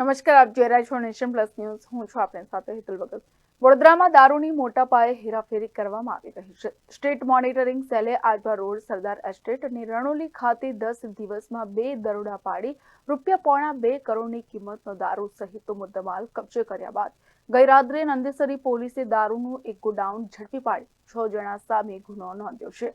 નમસ્કાર, આપ જોઈ રહ્યા છો નેશન પ્લસ ન્યૂઝ. હું છું આપણી સાથે હિતલ ભગત. વડોદરામાં દારૂની મોટા પાયે હેરાફેરી કરવામાં આવી રહી છે. સ્ટેટ મોનિટરિંગ સેલે આજવા રોડ સરદાર એસ્ટેટ અને રણોલી ખાતે દસ દિવસમાં બે દરોડા પાડી રૂપિયા પોણા બે કરોડની કિંમતનો દારૂ સહિત મુદ્દામાલ કબજે કર્યા બાદ ગઈરાત્રે નંદેસરી પોલીસે દારૂનું એક ગોડાઉન ઝડપી પાડી. છ જણા સામે ગુનો નોંધ્યો છે.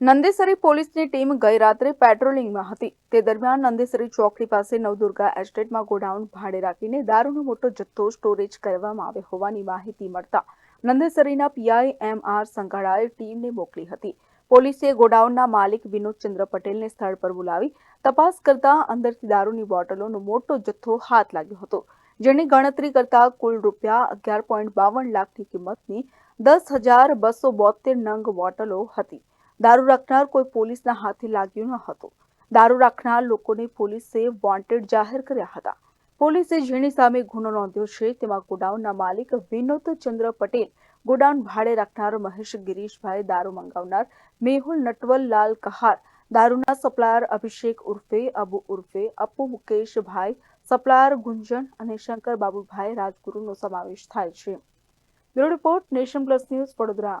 નંદેસરી પોલીસની ટીમ ગઈ રાત્રે પેટ્રોલિંગમાં હતી. તે દરમિયાન નંદેસરી ચોકડી પાસે નવદુર્ગા એસ્ટેટમાં ગોડાઉન ભાડે રાખીને દારૂનો મોટો જથ્થો સ્ટોરેજ કરવામાં આવ્યો હોવાની માહિતી મળતા નંદેસરીના પીઆઈ એમ આર સંઘાડાએ ટીમને મોકલી હતી. પોલીસે ગોડાઉનના માલિક વિનોદચંદ્ર પટેલને સ્થળ પર બોલાવી તપાસ કરતા અંદરથી દારૂની બોટલોનો મોટો જથ્થો હાથ લાગ્યો હતો, જેની ગણતરી કરતા કુલ રૂપિયા અગિયાર પોઈન્ટ બાવન લાખની કિંમતની દસ હજાર બસો બોતેર નંગ બોટલો હતી. દારૂ રાખનાર કોઈ પોલીસના હાથે લાગ્યું ન હતું. દારૂ રાખનાર લોકોને પોલીસે વોન્ટેડ જાહેર કર્યા હતા. પોલીસે જેની સામે ગુનો નોંધ્યો છે. તેમાં ગોડાઉનના માલિક વિનોદ ચંદ્ર પટેલ, ગોડાઉન ભાડે રાખનાર મહેશ ગિરીશભાઈ દારૂ મંગાવનાર, મેહુલ નટવલ, લાલ કહાર, દારૂના સપ્લાયર અભિષેક ઉર્ફે, અબુ ઉર્ફે, અપુ મુકેશભાઈ, સપ્લાયર ગુંજન અને શંકર બાબુભાઈ રાજગુરુનો સમાવેશ થાય છે. Bureau report Nation Plus News Vadodara.